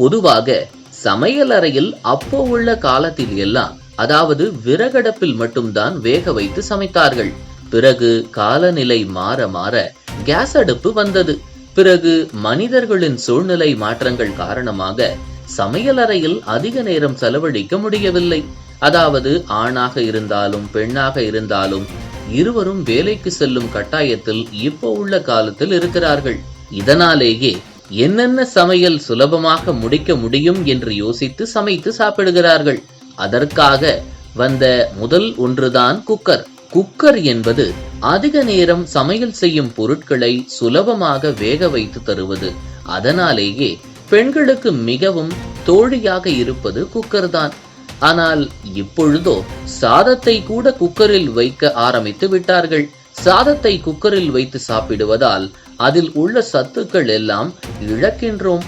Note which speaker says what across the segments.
Speaker 1: பொதுவாக சமையலறையில் அப்போ உள்ள காலத்தில் எல்லாம் அதாவது விறகடப்பில் மட்டும்தான் வேக வைத்து சமைத்தார்கள். பிறகு காலநிலை மாற மாற கேஸ் அடுப்பு வந்தது. பிறகு மனிதர்களின் சூழ்நிலை மாற்றங்கள் காரணமாக சமையலறையில் அதிக நேரம் செலவழிக்க முடியவில்லை. அதாவது ஆணாக இருந்தாலும் பெண்ணாக இருந்தாலும் இருவரும் வேலைக்கு செல்லும் கட்டாயத்தில் இப்போ உள்ள காலத்தில் இருக்கிறார்கள். இதனாலேயே என்னென்ன சமையல் சுலபமாக முடிக்க முடியும் என்று யோசித்து சமைத்து சாப்பிடுகிறார்கள். அதற்காக வந்த முதல் ஒன்றுதான் குக்கர் குக்கர் என்பது அதிக நேரம் சமையல் செய்யும் பொருட்களை சுலபமாக வேக வைத்து தருவது. அதனாலேயே பெண்களுக்கு மிகவும் தோழியாக இருப்பது குக்கர் தான். ஆனால் இப்பொழுதோ சாதத்தை கூட குக்கரில் வைக்க ஆரம்பித்து விட்டார்கள். சாதத்தை குக்கரில் வைத்து சாப்பிடுவதால் அதில் உள்ள சத்துக்கள் எல்லாம் இழக்கின்றோம்.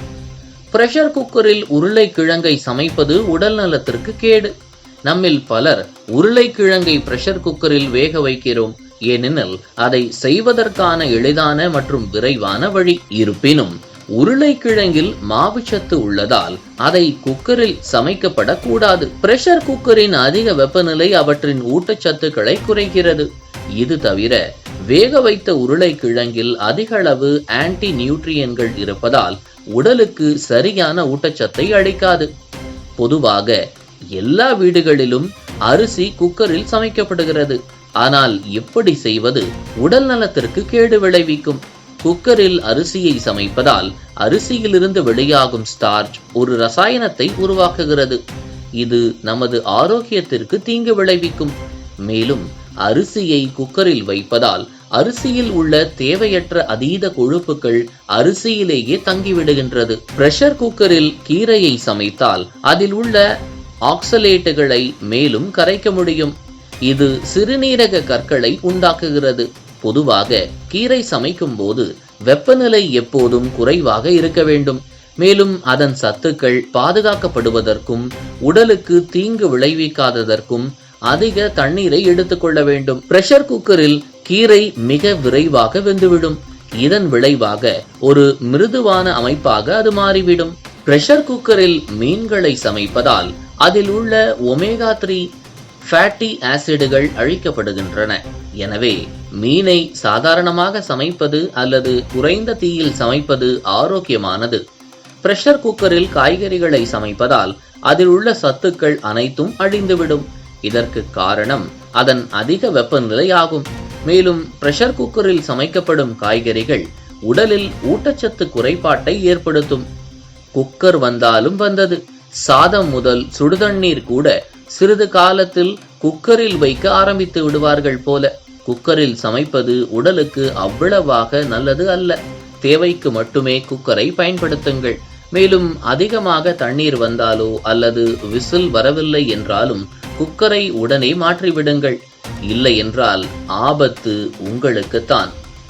Speaker 1: பிரஷர் குக்கரில் உருளைக்கிழங்கை சமைப்பது உடல் நலத்திற்கு கேடு. நம்மில் பலர் உருளைக்கிழங்கை பிரஷர் குக்கரில் வேக வைக்கிறோம். ஏனெனில் அதை செய்வதற்கான எளிதான மற்றும் விரைவான வழி. இருப்பினும் உருளைக்கிழங்கில் மாவுச்சத்து உள்ளதால் அதை குக்கரில் சமைக்கப்படக்கூடாது. பிரஷர் குக்கரின் அதிக வெப்பநிலை அவற்றின் ஊட்டச்சத்துக்களை குறைக்கிறது. இது தவிர வேக வைத்த உருளைக்கிழங்கில் அதிக அளவு ஆன்டி நியூட்ரியன்கள் இருப்பதால் உடலுக்கு சரியான ஊட்டச்சத்தை அளிக்காது. பொதுவாக எல்லா வீடுகளிலும் அரிசி குக்கரில் சமைக்கப்படுகிறது. ஆனால் எப்படி செய்வது உடல் நலத்திற்கு கேடு விளைவிக்கும். குக்கரில் அரிசியை சமைப்பதால் அரிசியிலிருந்து வெளியாகும் ஸ்டார்ச் ஒரு ரசாயனத்தை உருவாக்குகிறது. இது நமது ஆரோக்கியத்திற்கு தீங்கு விளைவிக்கும். மேலும் அரிசியை குக்கரில் வைப்பதால் அரிசியில் உள்ள தேவையற்ற அதீத கொழுப்புகள் அரிசியிலேயே தங்கிவிடுகின்றது. பிரஷர் குக்கரில் கீரையை சமைத்தால் அதில் உள்ள ஆக்சலேட்டுகளை மேலும் கரைக்க முடியும். இது சிறுநீரக கற்களை உண்டாக்குகிறது. பொதுவாக கீரை சமைக்கும் போது வெப்பநிலை எப்போதும் குறைவாக இருக்க வேண்டும். மேலும் அதன் சத்துக்கள் பாதுகாக்கப்படுவதற்கும் உடலுக்கு தீங்கு விளைவிக்காததற்கும் அதிக தண்ணீரை எடுத்துக்கொள்ள வேண்டும். பிரஷர் குக்கரில் கீரை மிக விரைவாக வெந்துவிடும். இதன் விளைவாக ஒரு மிருதுவான அமைப்பாக அது மாறிவிடும். பிரஷர் குக்கரில் மீன்களை சமைப்பதால் அதில் உள்ள ஒமேகா த்ரீ ஃபேட்டி ஆசிடுகள் அழிக்கப்படுகின்றன. எனவே மீனை சாதாரணமாக சமைப்பது அல்லது குறைந்த தீயில் சமைப்பது ஆரோக்கியமானது. பிரஷர் குக்கரில் காய்கறிகளை சமைப்பதால் அதில் உள்ள சத்துக்கள் அனைத்தும் அழிந்துவிடும். இதற்கு காரணம் அதன் அதிக வெப்பநிலை ஆகும் மேலும் பிரஷர் குக்கரில் சமைக்கப்படும் காய்கறிகள் உடலில் ஊட்டச்சத்து குறைபாட்டை ஏற்படுத்தும். குக்கர் வந்தாலும் வந்தது. சாதம் முதல் சுடுதண்ணீர் கூட சிறிது காலத்தில் குக்கரில் வைக்க ஆரம்பித்து விடுவார்கள் போல. குக்கரில் சமைப்பது உடலுக்கு அவ்வளவாக நல்லது அல்ல. தேவைக்கு மட்டுமே குக்கரை பயன்படுத்துங்கள். மேலும் அதிகமாக தண்ணீர் வந்தாலோ அல்லது விசில் வரவில்லை என்றாலும் குக்கரை உடனே மாற்றிவிடுங்கள். இல்லை என்றால் ஆபத்து உங்களுக்குத்தான்.